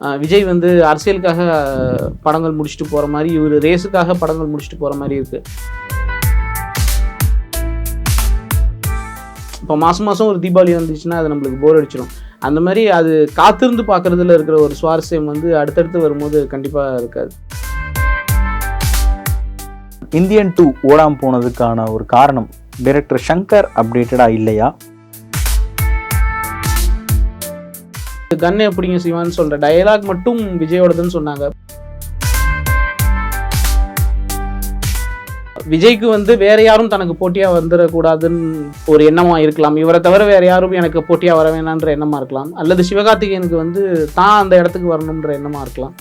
விஜய் வந்து அரசியலுக்காக படங்கள் முடிச்சுட்டு போகிற மாதிரி இவர் ரேஸுக்காக படங்கள் முடிச்சுட்டு போகிற மாதிரி இருக்குது இப்போ மாதம் மாதம் ஒரு தீபாவளி வந்துச்சுன்னா அது நம்மளுக்கு போர் அடிச்சிடும் அந்த மாதிரி அது காத்திருந்து பார்க்குறதுல இருக்கிற ஒரு சுவாரஸ்யம் வந்து அடுத்தடுத்து வரும்போது கண்டிப்பாக இருக்காது. இந்தியன் டூ ஓடாம போனதுக்கான ஒரு காரணம் டைரக்டர் ஷங்கர் அப்டேட்டடாக இல்லையா? கன் எப்படிங்க சிவான்னு சொல்கிற டயலாக் மட்டும் விஜயோடதுன்னு சொன்னாங்க. விஜய்க்கு வந்து வேற யாரும் தனக்கு போட்டியாக வந்துடக்கூடாதுன்னு ஒரு எண்ணமாக இருக்கலாம். இவரை தவிர வேற யாரும் எனக்கு போட்டியாக வர வேணான்ற எண்ணமாக இருக்கலாம். அல்லது சிவகார்த்திகேயனுக்கு வந்து தான் அந்த இடத்துக்கு வரணுன்ற எண்ணமாக இருக்கலாம்.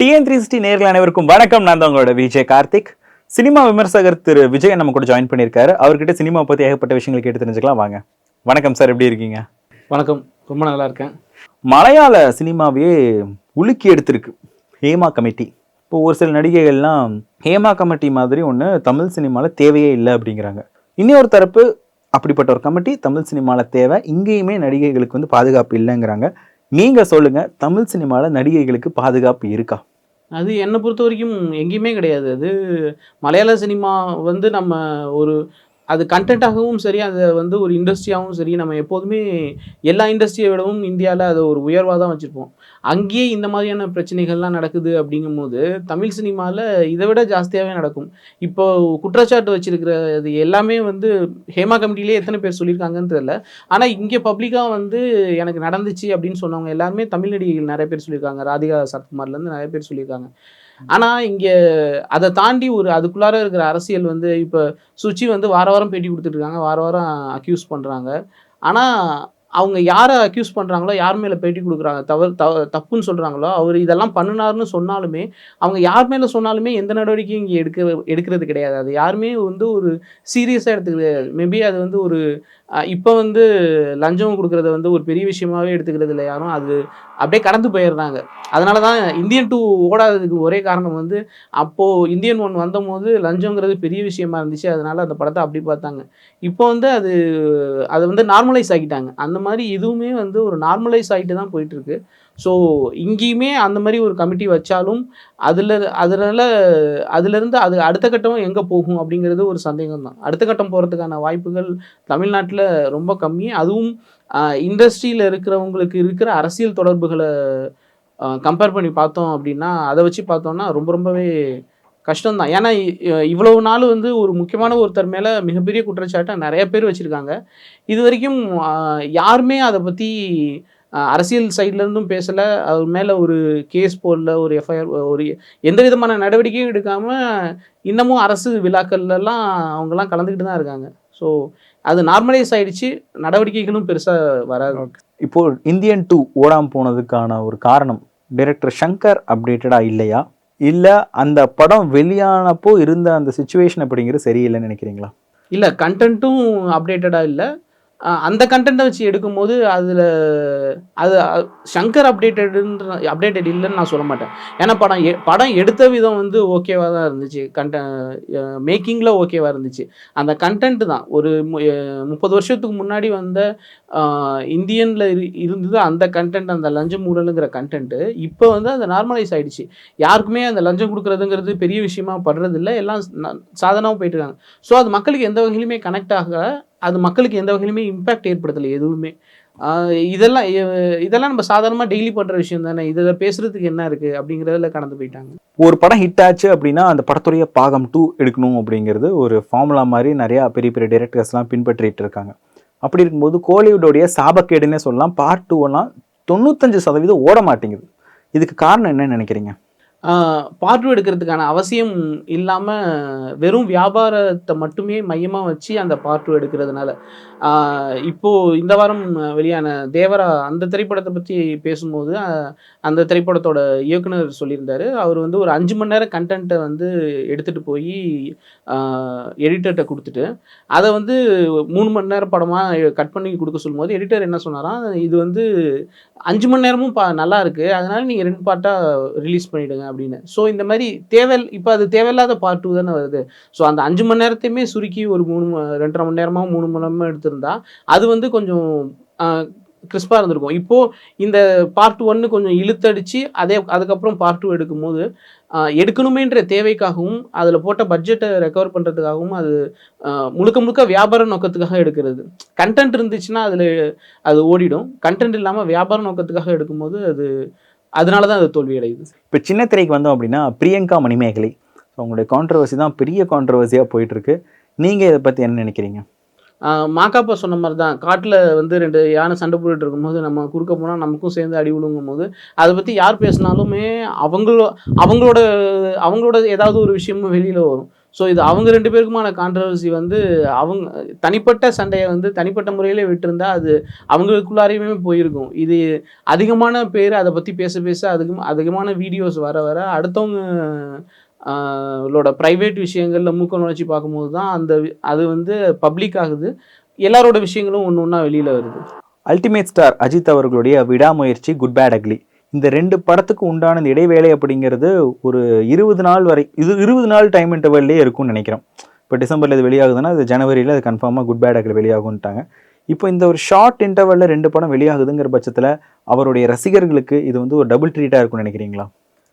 டிஎன் த்ரீ சிக்ஸ்டி நேர்கள் அனைவருக்கும் வணக்கம். நான் தான் உங்களோட விஜய் கார்த்திக். சினிமா விமர்சகர் திரு விஜய் நம்ம கூட ஜாயின் பண்ணியிருக்காரு. அவர்கிட்ட சினிமா பற்றி ஏகப்பட்ட விஷயங்கள் கேட்டு தெரிஞ்சுக்கலாம். வாங்க. வணக்கம் சார் எப்படி இருக்கீங்க? வணக்கம் ரொம்ப நல்லா இருக்கேன். மலையாள சினிமாவையே உலுக்கி எடுத்திருக்கு ஹேமா கமிட்டி. இப்போ ஒரு சில நடிகைகள்லாம் ஹேமா கமிட்டி மாதிரி ஒன்று தமிழ் சினிமாவில் தேவையே இல்லை அப்படிங்கிறாங்க. இன்னொரு தரப்பு அப்படிப்பட்ட ஒரு கமிட்டி தமிழ் சினிமாவில் தேவை இங்கேயுமே நடிகைகளுக்கு வந்து பாதுகாப்பு இல்லைங்கிறாங்க. நீங்க சொல்லுங்க தமிழ் சினிமாவில் நடிகைகளுக்கு பாதுகாப்பு இருக்கா? அது என்னை பொறுத்த வரைக்கும் எங்கேயுமே கிடையாது. அது மலையாள சினிமா வந்து நம்ம ஒரு அது கண்டென்ட்டாகவும் சரி அதை வந்து ஒரு இண்டஸ்ட்ரியாகவும் சரி நம்ம எப்போதுமே எல்லா இண்டஸ்ட்ரியை விடவும் இந்தியாவில் அதை ஒரு உயர்வாக தான் வச்சுருப்போம். அங்கேயே இந்த மாதிரியான பிரச்சனைகள்லாம் நடக்குது அப்படிங்கும்போது தமிழ் சினிமாவில் இதை விட ஜாஸ்தியாகவே நடக்கும். இப்போ குற்றச்சாட்டு வச்சிருக்கிறது எல்லாமே வந்து ஹேமா கமிட்டிலே எத்தனை பேர் சொல்லியிருக்காங்கன்னு தெரியல. ஆனால் இங்கே பப்ளிக்காக வந்து எனக்கு நடந்துச்சு அப்படின்னு சொன்னவங்க எல்லாருமே தமிழ் நடிகைகள் நிறைய பேர் சொல்லியிருக்காங்க. ராதிகா சரத்குமார்லேருந்து நிறைய பேர் சொல்லியிருக்காங்க. ஆனால் இங்கே அதை தாண்டி ஒரு அதுக்குள்ளார இருக்கிற அரசியல் வந்து இப்போ சுச்சி வந்து வார வாரம் பேட்டி கொடுத்துட்ருக்காங்க வார வாரம் அக்யூஸ் பண்ணுறாங்க ஆனால் அவங்க யாரை அக்யூஸ் பண்ணுறாங்களோ யார் மேலே பேட்டி கொடுக்குறாங்க தவறு த தப்புன்னு சொல்கிறாங்களோ அவர் இதெல்லாம் பண்ணினார்னு சொன்னாலுமே அவங்க யார் மேலே சொன்னாலுமே எந்த நடவடிக்கையும் இங்கே எடுக்க எடுக்கிறது கிடையாது. அது யாருமே வந்து ஒரு சீரியஸாக எடுத்துக்கிறது மேபி அது வந்து ஒரு இப்போ வந்து லஞ்சம் கொடுக்குறத வந்து ஒரு பெரிய விஷயமாவே எடுத்துக்கிறது இல்லை யாரும். அது அப்படியே கடந்து போயிடுறாங்க. அதனால தான் இந்தியன் டூ ஓடாததுக்கு ஒரே காரணம் வந்து அப்போது இந்தியன் ஒன் வந்தபோது லஞ்சங்கிறது பெரிய விஷயமா இருந்துச்சு. அதனால அந்த படத்தை அப்படி பார்த்தாங்க. இப்போ வந்து அது அதை வந்து நார்மலைஸ் ஆக்கிட்டாங்க. அந்த மாதிரி இதுவுமே வந்து ஒரு நார்மலைஸ் ஆகிட்டு தான் போயிட்டுருக்கு. ஸோ இங்கேயுமே அந்த மாதிரி ஒரு கமிட்டி வச்சாலும் அதில் அதனால அதுலேருந்து அது அடுத்த கட்டம் எங்கே போகும் அப்படிங்கிறது ஒரு சந்தேகம் தான். அடுத்த கட்டம் போகிறதுக்கான வாய்ப்புகள் தமிழ்நாட்டில் ரொம்ப கம்மி. அதுவும் இண்டஸ்ட்ரியில் இருக்கிறவங்களுக்கு இருக்கிற அரசியல் தொடர்புகளை கம்பேர் பண்ணி பார்த்தோம் அப்படின்னா அதை வச்சு பார்த்தோம்னா ரொம்ப ரொம்பவே கஷ்டம்தான். ஏன்னா இவ்வளவு நாள் வந்து ஒரு முக்கியமான ஒருத்தர் மேலே மிகப்பெரிய குற்றச்சாட்டை நிறைய பேர் வச்சுருக்காங்க. இது வரைக்கும் யாருமே அதை பற்றி அரசியல் சைட்லேருந்தும் பேசலை. அவர் மேலே ஒரு கேஸ் போடல ஒரு எஃப்ஐஆர் ஒரு எந்த விதமான நடவடிக்கையும் எடுக்காமல் இன்னமும் அரசு விழாக்கள்லாம் அவங்கெல்லாம் கலந்துக்கிட்டு தான் இருக்காங்க. ஸோ அது நார்மலைஸ் ஆயிடுச்சு. நடவடிக்கைகளும் பெருசாக வராது. இப்போ இந்தியன் டூ ஓடாம போனதுக்கான ஒரு காரணம் டைரக்டர் சங்கர் அப்டேட்டடாக இல்லையா? இல்லை அந்த படம் வெளியானப்போ இருந்த அந்த சுச்சுவேஷன் அப்படிங்கிறது சரியில்லைன்னு நினைக்கிறீங்களா? இல்லை கண்டென்ட்டும் அப்டேட்டடாக இல்லை. அந்த கண்டென்ட்டை வச்சு எடுக்கும்போது அதில் அது சங்கர் அப்டேட்டடுன்ற அப்டேட்டட் இல்லைன்னு நான் சொல்ல மாட்டேன். ஏன்னா படம் எ படம் எடுத்த விதம் வந்து ஓகேவாக தான் இருந்துச்சு. கண்ட மேக்கிங்கில் ஓகேவாக இருந்துச்சு. அந்த கண்டென்ட் தான். ஒரு மு- முப்பது வருஷத்துக்கு முன்னாடி வந்த இந்தியனில் இரு இருந்தது அந்த கண்டென்ட் அந்த லஞ்சம் ஊழலுங்கிற கண்டென்ட்டு இப்போ வந்து அது நார்மலைஸ் ஆகிடுச்சு யாருக்குமே அந்த லஞ்சம் கொடுக்குறதுங்கிறது பெரிய விஷயமா படுறதில்ல. எல்லாம் சாதனமாக போயிட்டு இருக்காங்க ஸோ அது மக்களுக்கு எந்த வகையிலுமே கனெக்ட் ஆக அது மக்களுக்கு எந்த வகையிலுமே இம்பேக்ட் ஏற்படுத்தலை எதுவுமே. இதெல்லாம் இதெல்லாம் நம்ம சாதாரணமாக டெய்லி பண்ணுற விஷயம் தானே. இதில் பேசுகிறதுக்கு என்ன இருக்குது அப்படிங்கிறதுல கடந்து போயிட்டாங்க. ஒரு படம் ஹிட் ஆச்சு அப்படின்னா அந்த படத்துடைய பாகம் டூ எடுக்கணும் அப்படிங்கிறது ஒரு ஃபார்முலா மாதிரி நிறையா பெரிய பெரிய டைரக்டர்ஸ்லாம் பின்பற்றிட்டு இருக்காங்க. அப்படி இருக்கும்போது கோலிவுட்டோடைய சாபக்கேடுன்னே சொல்லலாம். பார்ட் டூலாம் தொண்ணூத்தஞ்சு சதவீதம் ஓட மாட்டேங்குது இதுக்கு காரணம் என்னன்னு நினைக்கிறீங்க? பார்ட் டூ எடுக்கிறதுக்கான அவசியம் இல்லாமல் வெறும் வியாபாரத்தை மட்டுமே மையமாக வச்சு அந்த பார்ட் டூ எடுக்கிறதுனால இப்போது இந்த வாரம் வெளியான தேவரா அந்த திரைப்படத்தை பற்றி பேசும்போது அந்த திரைப்படத்தோட இயக்குனர் சொல்லியிருந்தார். அவர் வந்து ஒரு அஞ்சு மணி நேரம் கண்டென்ட்டை வந்து எடுத்துகிட்டு போய் எடிட்டர்கிட்ட கொடுத்துட்டு அதை வந்து மூணு மணி நேரம் படமாக கட் பண்ணி கொடுக்க சொல்லும்போது எடிட்டர் என்ன சொன்னாராம் இது வந்து அஞ்சு மணி நேரமும் பா நல்லா இருக்குது அதனால் நீங்கள் ரெண்டு பார்ட்டாக ரிலீஸ் பண்ணிவிடுங்க அப்படின்னு. ஸோ இந்த மாதிரி தேவை இப்போ அது தேவையில்லாத பார்ட் டூ தானே வருது. ஸோ அந்த அஞ்சு மணி நேரத்தையுமே சுருக்கி ஒரு மூணு ரெண்டரை மணி நேரமாக மூணு மணி நேரமாக எடுத்திருந்தா அது வந்து கொஞ்சம் கிறிஸ்பாக இருந்திருக்கும். இப்போது இந்த பார்ட் ஒன்று கொஞ்சம் இழுத்தடிச்சு அதே அதுக்கப்புறம் பார்ட் டூ எடுக்கும்போது எடுக்கணுமேன்ற தேவைக்காகவும் அதில் போட்ட பட்ஜெட்டை ரெக்கவர் பண்ணுறதுக்காகவும் அது முழுக்க முழுக்க வியாபார நோக்கத்துக்காக எடுக்கிறது. கண்டென்ட் இருந்துச்சுன்னா அதில் அது ஓடிடும். கண்டென்ட் இல்லாமல் வியாபார நோக்கத்துக்காக எடுக்கும்போது அது அதனால தான் அது தோல்வி அடையுது. இப்போ சின்ன திரைக்கு வந்தோம் அப்படின்னா பிரியங்கா மணிமேகலை. ஸோ உங்களுடைய கான்ட்ரவர்சி தான் பெரிய கான்ட்ரவர்சியாக போயிட்டு இருக்கு நீங்க இதை பத்தி என்ன நினைக்கிறீங்க? மாக்காப்பா சொன்ன மாதிரி தான் காட்டில் வந்து ரெண்டு யானை சண்டை போட்டுட்டு இருக்கும்போது நம்ம குறுக்க போனால் நமக்கும் சேர்ந்து அடி விழுங்கும் போது அதை பற்றி யார் பேசினாலுமே அவங்களோ அவங்களோட அவங்களோட ஏதாவது ஒரு விஷயமும் வெளியில் வரும். ஸோ இது அவங்க ரெண்டு பேருக்குமான கான்ட்ரவர்சி வந்து அவங்க தனிப்பட்ட சண்டையை வந்து தனிப்பட்ட முறையிலே விட்டுருந்தா அது அவங்களுக்குள்ளாரையுமே போயிருக்கும். இது அதிகமான பேர் அதை பற்றி பேச பேச அதிகம் அதிகமான வீடியோஸ் வர வர அடுத்தவங்க ஆஹ் ப்ரைவேட் விஷயங்களில் மூக்க நுழைச்சி பார்க்கும்போது தான் அந்த வி- அது வந்து பப்ளிக் ஆகுது. எல்லாரோட விஷயங்களும் ஒன்று ஒன்றா வெளியில் வருது. அல்டிமேட் ஸ்டார் அஜித் அவர்களுடைய விடாமுயற்சி குட் பேட் அக்லி இந்த ரெண்டு படத்துக்கு உண்டான இந்த இடைவேளை அப்படிங்கிறது ஒரு இருபது நாள் வரை இது இருபது நாள் டைம் இன்டர்வல்லே இருக்கும்னு நினைக்கிறோம். இப்போ டிசம்பரில் இது வெளியாகுதுன்னா அது ஜனவரியில் அது கன்ஃபார்மாக குட் பேட் அக்லி வெளியாகும்ட்டாங்க. இப்போ இந்த ஒரு ஷார்ட் இன்டர்வலில் ரெண்டு படம் வெளியாகுதுங்கிற பட்சத்தில் அவருடைய ரசிகர்களுக்கு இது வந்து ஒரு டபுள் ட்ரீட்டாக இருக்கும்னு நினைக்கிறீங்களா?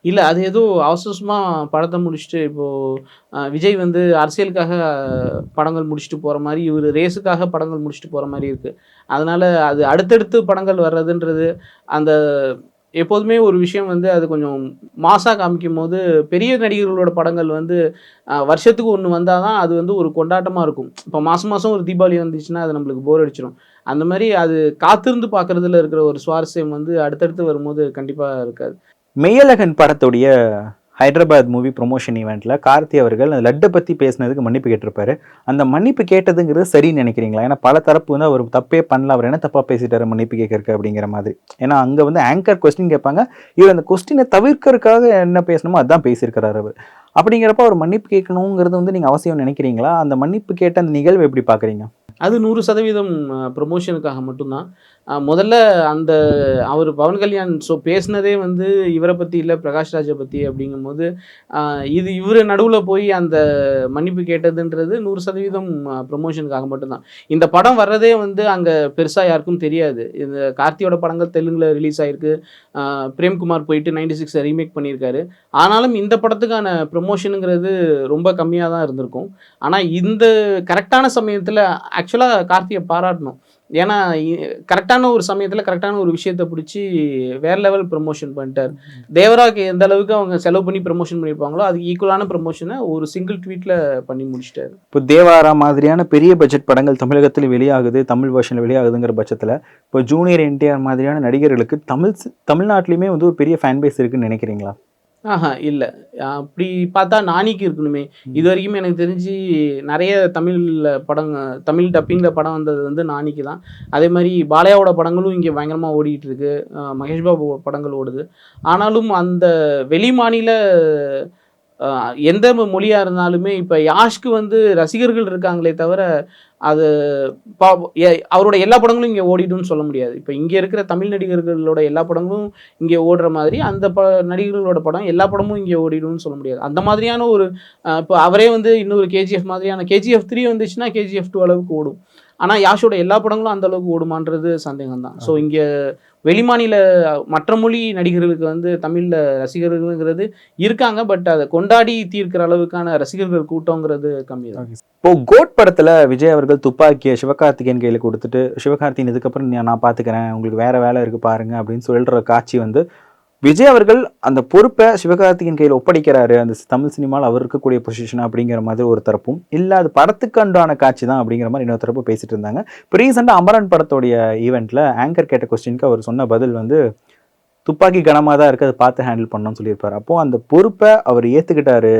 இல்லை அது ஏதோ அவசரமாக படத்தை முடிச்சுட்டு இப்போது விஜய் வந்து அரசியலுக்காக படங்கள் முடிச்சுட்டு போகிற மாதிரி இவர் ரேஸுக்காக படங்கள் முடிச்சுட்டு போகிற மாதிரி இருக்குது அதனால் அது அடுத்தடுத்து படங்கள் வர்றதுன்றது அந்த எப்போதுமே ஒரு விஷயம் வந்து அது கொஞ்சம் மாசாக காமிக்கும் போது பெரிய நடிகர்களோட படங்கள் வந்து வருஷத்துக்கு ஒன்று வந்தால் தான் அது வந்து ஒரு கொண்டாட்டமாக இருக்கும். இப்போ மாதம் மாதம் ஒரு தீபாவளி வந்துச்சுன்னா அது நம்மளுக்கு போர் அடிச்சிடும் அந்த மாதிரி அது காத்திருந்து பார்க்குறதுல இருக்கிற ஒரு சுவாரஸ்யம் வந்து அடுத்தடுத்து வரும்போது கண்டிப்பாக இருக்காது. மெய்யழகன் படத்துடைய ஹைதராபாத் மூவி ப்ரொமோஷன் ஈவெண்ட்டில் கார்த்தி அவர்கள் அந்த லட்டை பற்றி பேசினதுக்கு மன்னிப்பு கேட்டிருப்பாரு. அந்த மன்னிப்பு கேட்டதுங்கிறது சரின்னு நினைக்கிறீங்களா? ஏன்னா பல தரப்பு வந்து அவர் தப்பே பண்ணல அவர் என்ன தப்பாக பேசிட்டாரு மன்னிப்பு கேட்கறக்கு அப்படிங்கிற மாதிரி. ஏன்னா அங்கே வந்து ஆங்கர் கொஸ்டின் கேட்பாங்க. இவர் அந்த கொஸ்டினை தவிர்க்கறதுக்காக என்ன பேசணுமோ அதான் பேசியிருக்கிறாரு அவர். அப்படிங்கிறப்ப அவர் மன்னிப்பு கேட்கணுங்கிறது வந்து நீங்கள் அவசியம் நினைக்கிறீங்களா? அந்த மன்னிப்பு கேட்ட அந்த நிகழ்வு எப்படி பார்க்குறீங்க அது நூறு சதவீதம் ப்ரொமோஷனுக்காக மட்டும்தான். முதல்ல அந்த அவர் பவன் கல்யாண் ஸோ பேசினதே வந்து இவரை பற்றி இல்லை பிரகாஷ் ராஜை பற்றி அப்படிங்கும்போது இது இவர் நடுவில் போய் அந்த மன்னிப்பு கேட்டதுன்றது நூறு சதவீதம் ப்ரொமோஷனுக்காக மட்டும்தான். இந்த படம் வர்றதே வந்து அங்கே பெருசாக யாருக்கும் தெரியாது. இந்த கார்த்தியோட படங்கள் தெலுங்கில் ரிலீஸ் ஆகிருக்கு பிரேம்குமார் போயிட்டு நைன்டி சிக்ஸை ரீமேக் பண்ணியிருக்காரு. ஆனாலும் இந்த படத்துக்கான ப்ரொமோஷனுங்கிறது ரொம்ப கம்மியாக தான் இருந்திருக்கும். ஆனால் இந்த கரெக்டான சமயத்தில் ஆக்சுவலாக கார்த்தியை பாராட்டணும். ஏன்னா கரெக்டான ஒரு சமயத்தில் கரெக்டான ஒரு விஷயத்தை பிடிச்சி வேற லெவல் ப்ரமோஷன் பண்ணிட்டார். தேவராக்கு எந்த அளவுக்கு அவங்க செலவு பண்ணி ப்ரமோஷன் பண்ணியிருப்பாங்களோ அதுக்கு ஈக்குவலான ப்ரமோஷனை ஒரு சிங்கிள் ட்வீட்டில் பண்ணி முடிச்சிட்டாரு. இப்போ தேவாரா மாதிரியான பெரிய பட்ஜெட் படங்கள் தமிழகத்தில் வெளியாகுது தமிழ் வருஷனில் வெளியாகுதுங்கிற பட்சத்தில் இப்போ ஜூனியர் என்டிஆர் மாதிரியான நடிகர்களுக்கு தமிழ் தமிழ்நாட்டிலையுமே வந்து ஒரு பெரிய ஃபேன் பேஸ் இருக்குன்னு நினைக்கிறீங்களா? ஆஹா இல்லை. அப்படி பார்த்தா நானிக்கு இருக்கணுமே. இது வரைக்கும் எனக்கு தெரிஞ்சு நிறைய தமிழ் படம் தமிழ் டப்பிங்கில் படம் வந்தது வந்து நானிக்கு தான். அதே மாதிரி பாலையாவோட படங்களும் இங்கே பயங்கரமாக ஓடிட்டு இருக்கு. மகேஷ் பாபு படங்கள் ஓடுது. ஆனாலும் அந்த வெளி மாநில எந்த மொழியாக இருந்தாலுமே இப்போ யாஷ்க்கு வந்து ரசிகர்கள் இருக்காங்களே தவிர அது பா அவரோட எல்லா படங்களும் இங்கே ஓடிடும்னு சொல்ல முடியாது. இப்போ இங்கே இருக்கிற தமிழ் நடிகர்களோட எல்லா படங்களும் இங்கே ஓடுற மாதிரி அந்த ப நடிகர்களோட படம் எல்லா படமும் இங்கே ஓடிடும்னு சொல்ல முடியாது. அந்த மாதிரியான ஒரு இப்போ அவரே வந்து இன்னொரு கேஜிஎஃப் மாதிரியான கேஜிஎஃப் த்ரீ வந்துச்சுன்னா கேஜிஎஃப் டூ அளவுக்கு ஓடும். ஆனால் யாஷோட எல்லா படங்களும் அந்த அளவுக்கு ஓடுமான்றது சந்தேகம் தான் ஸோ இங்கே வெளிமாநில மற்ற மொழி நடிகர்களுக்கு வந்து தமிழில் ரசிகர்கள்ங்கிறது இருக்காங்க பட் அதை கொண்டாடி தீர்க்கிற அளவுக்கான ரசிகர்கள் கூட்டங்கிறது கம்மி தான் இப்போ கோட் படத்துல விஜய் அவர்கள் துப்பாக்கியை சிவகார்த்திகேயன் கையில கொடுத்துட்டு சிவகார்த்திகேயன் இதுக்கப்புறம் நான் நான் பாத்துக்கிறேன் உங்களுக்கு வேற வேலை இருக்கு பாருங்க அப்படின்னு சொல்ற காட்சி வந்து விஜய் அவர்கள் அந்த பொறுப்பை சிவகார்த்திகேயன் கையில் ஒப்படைக்கிறாரு. அந்த தமிழ் சினிமாவில் அவர் இருக்கக்கூடிய பொசிஷன் அப்படிங்கிற மாதிரி ஒரு தரப்பும் இல்லை அது படத்துக்கு அண்டான காட்சி தான் அப்படிங்கிற மாதிரி இன்னொரு தரப்பு பேசிட்டு இருந்தாங்க. இப்போ ரீசெண்டாக அமரன் படத்தோடைய ஈவெண்ட்டில் ஆங்கர் கேட்ட கொஸ்டினுக்கு அவர் சொன்ன பதில் வந்து துப்பாக்கி கனமாக தான் இருக்குது அதை பார்த்து ஹேண்டில் பண்ணணும்னு சொல்லியிருப்பார். அப்போது அந்த பொறுப்பை அவர் ஏற்றுக்கிட்டாரு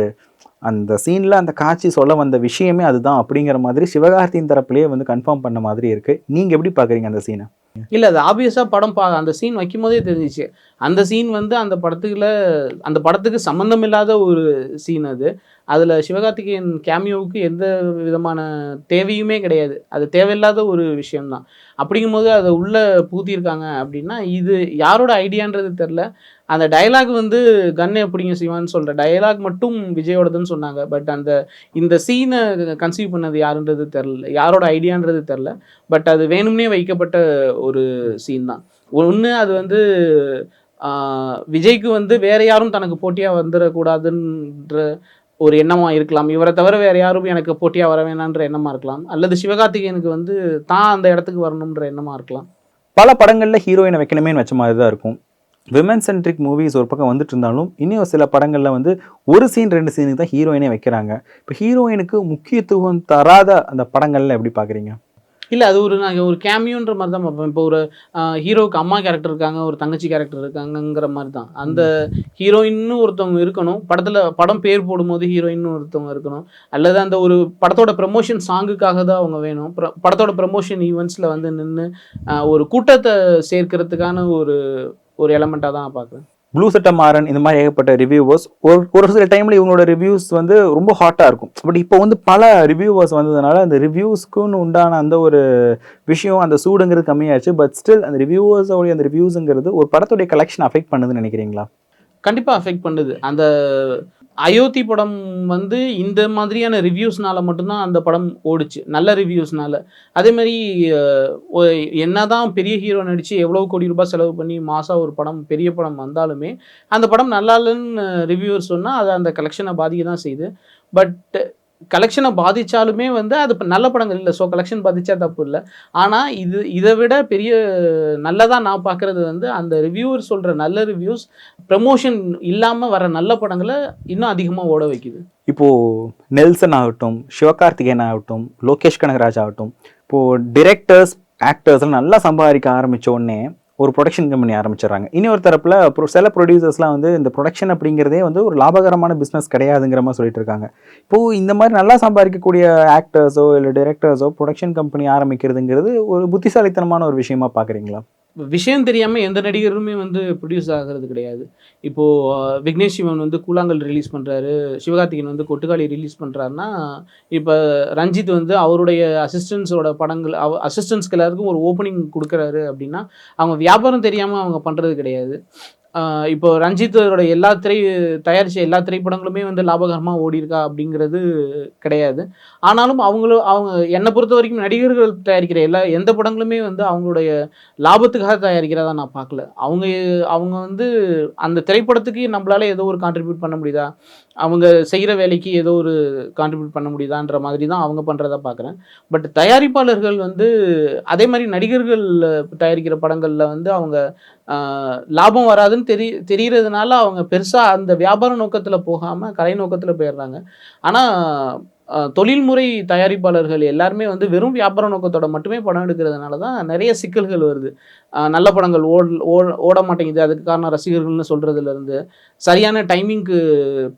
அந்த சீனில் அந்த காட்சி சொல்ல வந்த விஷயமே அதுதான் அப்படிங்கிற மாதிரி சிவகார்த்தியின் தரப்புலேயே வந்து கன்ஃபார்ம் பண்ண மாதிரி இருக்குது நீங்கள் எப்படி பார்க்குறீங்க அந்த சீனை இல்லை அது ஆப்வியஸாக படம் பா அந்த சீன் வைக்கும் போதே தெரிஞ்சிச்சு. அந்த சீன் வந்து அந்த படத்துக்குள்ள அந்த படத்துக்கு சம்மந்தம் இல்லாத ஒரு சீன் அது. அதில் சிவகார்த்திகேயன் கேமியோவுக்கு எந்த விதமான தேவையுமே கிடையாது. அது தேவையில்லாத ஒரு விஷயம்தான். அப்படிங்கும்போது அதை உள்ளே பூத்தியிருக்காங்க அப்படின்னா இது யாரோட ஐடியான்றது தெரில அந்த டயலாக் வந்து கன் எப்படிங்க சிவான்னு சொல்கிற டயலாக் மட்டும் விஜயோடதுன்னு சொன்னாங்க. பட் அந்த இந்த சீனை கன்சீவ் பண்ணது யாருன்றது தெரில யாரோட ஐடியான்றது தெரில பட் அது வேணும்னே வைக்கப்பட்ட ஒரு சீன் தான். ஒன்று அது வந்து விஜய்க்கு வந்து வேற யாரும் தனக்கு போட்டியாக வந்துடக்கூடாதுன்ற ஒரு எண்ணமாக இருக்கலாம். இவரை தவிர வேறு யாரும் எனக்கு போட்டியாக வர வேணான்ற எண்ணமாக இருக்கலாம். அல்லது சிவகார்த்திகேயனுக்கு வந்து தான் அந்த இடத்துக்கு வரணுன்ற எண்ணமாக இருக்கலாம். பல படங்களில் ஹீரோயினை வைக்கணுமேன்னு வச்ச மாதிரி தான் இருக்கும். விமன் சென்ட்ரிக் மூவிஸ் ஒரு பக்கம் வந்துட்டு இருந்தாலும் இன்னும் சில படங்களில் வந்து ஒரு சீன் ரெண்டு சீனுக்கு தான் ஹீரோயினே வைக்கிறாங்க. இப்போ ஹீரோயினுக்கு முக்கியத்துவம் தராத அந்த படங்கள்ல எப்படி பார்க்குறீங்க இல்லை அது ஒரு நான் ஒரு கேமியோன்ற மாதிரி தான் பார்ப்பேன் இப்போ ஒரு ஹீரோவுக்கு அம்மா கேரக்டர் இருக்காங்க ஒரு தங்கச்சி கேரக்டர் இருக்காங்கங்கிற மாதிரி தான் அந்த ஹீரோயின்னு ஒருத்தவங்க இருக்கணும். படத்தில் படம் பேர் போடும்போது ஹீரோயின்னு ஒருத்தவங்க இருக்கணும். அல்லது அந்த ஒரு படத்தோட ப்ரமோஷன் சாங்குக்காக தான் அவங்க வேணும். படத்தோட ப்ரமோஷன் ஈவெண்ட்ஸில் வந்து நின்று ஒரு கூட்டத்தை சேர்க்கறதுக்கான ஒரு ஒரு எலமெண்ட்டாக தான் நான் பார்க்குறேன். ப்ளூ சட்ட மாறன் இந்த மாதிரி ஏகப்பட்ட ரிவ்யூவர்ஸ் ஒரு ஒரு சில டைம்ல இவங்களோட ரிவ்யூஸ் வந்து ரொம்ப ஹாட்டாக இருக்கும். பட் இப்போ வந்து பல ரிவ்யூவர்ஸ் வந்ததுனால அந்த ரிவ்யூஸ்க்குன்னு உண்டான அந்த ஒரு விஷயம் அந்த சூடுங்கிறது கம்மியாச்சு பட் ஸ்டில் அந்த ரிவ்யூவர்ஸோடைய அந்த ரிவ்யூஸுங்கிறது ஒரு படத்துடைய கலெக்ஷன் அஃபெக்ட் பண்ணுதுன்னு நினைக்கிறீங்களா? கண்டிப்பாக அஃபெக்ட் பண்ணுது. அந்த அயோத்தி படம் வந்து இந்த மாதிரியான ரிவ்யூஸ்னால மட்டும்தான் அந்த படம் ஓடுச்சு. நல்ல ரிவ்யூஸ்னால அதே மாதிரி என்னதான் பெரிய ஹீரோ நடித்து எவ்வளோ கோடி ரூபாய் செலவு பண்ணி மாதம் ஒரு படம் பெரிய படம் வந்தாலுமே அந்த படம் நல்லா இல்லைன்னு ரிவ்யூவர் சொன்னால் அது அந்த கலெக்ஷனை பாதிக்க தான் செய்யுது. பட் கலெக்ஷனை பாதித்தாலுமே வந்து அது நல்ல படங்கள் இல்லை. ஸோ கலெக்ஷன் பாதித்தா தப்பு இல்லை. ஆனால் இது இதை விட பெரிய நல்லதாக நான் பார்க்குறது வந்து அந்த ரிவ்யூவர் சொல்கிற நல்ல ரிவ்யூஸ் ப்ரமோஷன் இல்லாமல் வர நல்ல படங்களை இன்னும் அதிகமாக ஓட வைக்குது. இப்போது நெல்சன் ஆகட்டும் சிவகார்த்திகேயன் ஆகட்டும் லோகேஷ் கனகராஜ் ஆகட்டும் இப்போது டிரெக்டர்ஸ் ஆக்டர்ஸ்லாம் நல்லா சம்பாதிக்க ஆரம்பித்த உடனே ஒரு ப்ரொடக்ஷன் கம்பெனி ஆரம்பிச்சிடுறாங்க. இனி ஒரு தரப்பில் சில ப்ரொடியூசர்ஸ்லாம் வந்து இந்த ப்ரொடக்ஷன் அப்படிங்கிறதே வந்து ஒரு லாபகரமான பிஸ்னஸ் கிடையாதுங்கிற மாதிரி சொல்லிட்டு இருக்காங்க. இப்போது இந்த மாதிரி நல்லா சம்பாதிக்கக்கூடிய ஆக்டர்ஸோ இல்லை டிரெக்டர்ஸோ ப்ரொடக்ஷன் கம்பெனி ஆரம்பிக்கிறதுங்கிறது ஒரு புத்திசாலித்தனமான ஒரு விஷயமா பார்க்குறீங்களா விஷயம் தெரியாமல் எந்த நடிகருமே வந்து ப்ரொடியூஸ் ஆகிறது கிடையாது. இப்போது விக்னேஷ் சிவன் வந்து கூழாங்கல் ரிலீஸ் பண்ணுறாரு சிவகார்த்திகேயன் வந்து கொட்டுக்காளி ரிலீஸ் பண்ணுறாருன்னா இப்போ ரஞ்சித் வந்து அவருடைய அசிஸ்டன்ஸோட படங்கள் அவ அசிஸ்டன்ஸ்க்கு எல்லாருக்கும் ஒரு ஓப்பனிங் கொடுக்குறாரு அப்படின்னா அவங்க வியாபாரம் தெரியாமல் அவங்க பண்ணுறது கிடையாது. இப்போ ரஞ்சித்தோட எல்லா திரை தயாரித்த எல்லா திரைப்படங்களுமே வந்து லாபகரமாக ஓடி இருக்கா அப்படிங்கிறது கிடையாது. ஆனாலும் அவங்களும் அவங்க என்னை பொறுத்த வரைக்கும் நடிகர்கள் தயாரிக்கிற எல்லா எந்த படங்களுமே வந்து அவங்களுடைய லாபத்துக்காக தயாரிக்கிறதா நான் பார்க்கல. அவங்க அவங்க வந்து அந்த திரைப்படத்துக்கு நம்மளால ஏதோ ஒரு கான்ட்ரிபியூட் பண்ண முடியுதா? அவங்க செய்கிற வேலைக்கு ஏதோ ஒரு கான்ட்ரிபியூட் பண்ண முடியுதான்ற மாதிரி தான் அவங்க பண்ணுறதா பார்க்குறேன். பட் தயாரிப்பாளர்கள் வந்து அதே மாதிரி நடிகர்கள் தயாரிக்கிற படங்களில் வந்து அவங்க லாபம் வராதுன்னு தெரி தெரிகிறதுனால அவங்க பெருசாக அந்த வியாபார நோக்கத்தில் போகாமல் கலை நோக்கத்தில் போயிடுறாங்க. ஆனால் தொழில்முறை தயாரிப்பாளர்கள் எல்லாருமே வந்து வெறும் வியாபார நோக்கத்தோட மட்டுமே படம் எடுக்கிறதுனால தான் நிறைய சிக்கல்கள் வருது. நல்ல படங்கள் ஓட் ஓட ஓட மாட்டேங்குது. அதுக்கு காரணம் ரசிகர்கள்னு சொல்கிறதுலேருந்து சரியான டைமிங்க்கு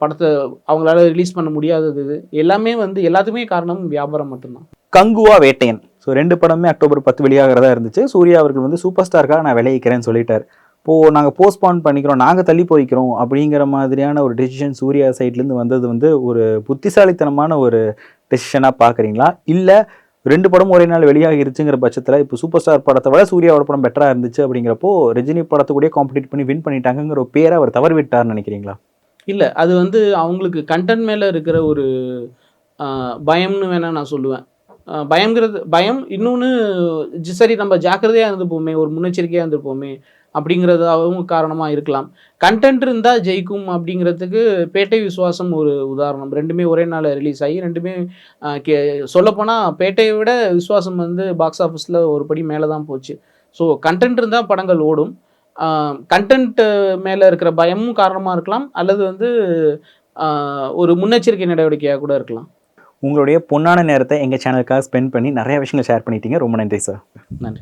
படத்தை அவங்களால ரிலீஸ் பண்ண முடியாதது. எல்லாமே வந்து எல்லாத்துக்குமே காரணம் வியாபாரம் மட்டும்தான். கங்குவா வேட்டையன். ஸோ ரெண்டு படமே அக்டோபர் பத்து வெளியாகிறதா இருந்துச்சு. சூர்யா அவர்கள் வந்து சூப்பர் ஸ்டாருக்காக நான் விளைவிக்கிறேன்னு சொல்லிட்டார். இப்போது நாங்கள் போஸ்ட்பான் பண்ணிக்கிறோம் நாங்கள் தள்ளி போய்க்கிறோம் அப்படிங்கிற மாதிரியான ஒரு டெசிஷன் சூர்யா சைட்லேருந்து வந்தது வந்து ஒரு புத்திசாலித்தனமான ஒரு டெசிஷனாக பார்க்குறீங்களா இல்லை ரெண்டு படம் ஒரே நாள் வெளியாகிருச்சுங்கிற பட்சத்தில் இப்போ சூப்பர் ஸ்டார் படத்தை விட சூர்யாவோட படம் பெட்டராக இருந்துச்சு அப்படிங்கிறப்போ ரஜினி படத்தை கூட காம்படிட் பண்ணி வின் பண்ணிட்டாங்கங்கிற ஒரு பேரை அவர் தவறு விட்டார்னு நினைக்கிறீங்களா? இல்லை அது வந்து அவங்களுக்கு கண்டென்ட் மேலே இருக்கிற ஒரு பயம்னு வேணால் நான் சொல்லுவேன். பயங்கிறது பயம் இன்னொன்று சரி நம்ம ஜாக்கிரதையாக இருந்துப்போமே ஒரு முன்னெச்சரிக்கையாக இருந்துருப்போமே அப்படிங்கிறதாவும் காரணமாக இருக்கலாம். கண்டென்ட் இருந்தால் ஜெயிக்கும் அப்படிங்கிறதுக்கு பேட்டை விசுவாசம் ஒரு உதாரணம். ரெண்டுமே ஒரே நாளில் ரிலீஸ் ஆகி ரெண்டுமே கே சொல்லப்போனால் பேட்டையை விட விசுவாசம் வந்து பாக்ஸ் ஆஃபீஸில் ஒரு படி மேலே தான் போச்சு. ஸோ கண்டென்ட் இருந்தால் படங்கள் ஓடும். கண்டென்ட் மேலே இருக்கிற பயமும் காரணமாக இருக்கலாம். அல்லது வந்து ஒரு முன்னெச்சரிக்கை நடவடிக்கையாக கூட இருக்கலாம். உங்களுடைய பொன்னான நேரத்தை எங்கள் சேனலுக்காக ஸ்பெண்ட் பண்ணி நிறைய விஷயங்கள் ஷேர் பண்ணிட்டீங்க. ரொம்ப நன்றி சார் நன்றி.